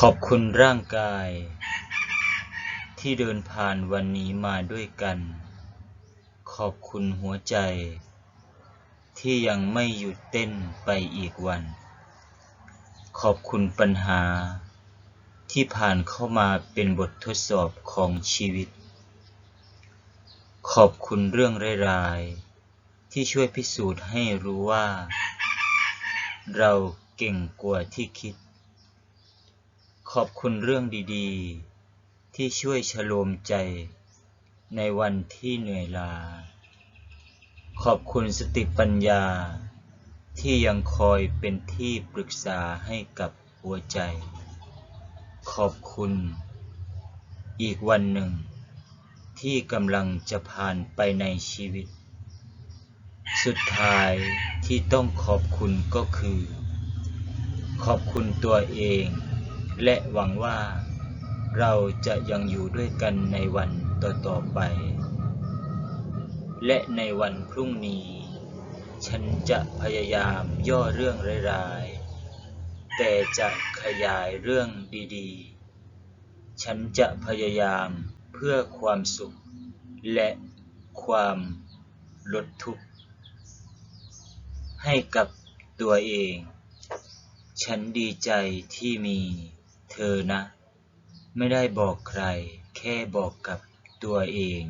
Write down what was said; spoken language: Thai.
ขอบคุณร่างกาย ที่เดินผ่านวันนี้มาด้วยกัน ขอบคุณหัวใจ ที่ยังไม่หยุดเต้นไปอีกวัน ขอบคุณปัญหา ที่ผ่านเข้ามาเป็นบททดสอบของชีวิต ขอบคุณเรื่องร้ายๆที่ช่วยพิสูจน์ให้รู้ว่า เราเก่งกว่าที่คิด ขอบคุณเรื่องดีๆ ที่ช่วยชโลมใจ ในวันที่เหนื่อยล้า ขอบคุณสติปัญญา ที่ยังคอยเป็นที่ปรึกษาให้กับหัวใจ ขอบคุณ อีกวันหนึ่ง ที่กำลังจะผ่านไปในชีวิต สุดท้ายที่ต้องขอบคุณก็คือ ขอบคุณตัวเอง และหวังว่าเราจะยังอยู่ด้วยกันในวันต่อๆไป และในวันพรุ่งนี้ ฉันจะพยายามย่อเรื่องร้ายๆ แต่จะขยายเรื่องดีๆ ฉันจะพยายามเพื่อความสุข และความลดทุกข์ ให้กับตัวเอง ฉันดีใจที่มี เธอนะ ไม่ได้บอกใคร แค่บอกกับตัวเอง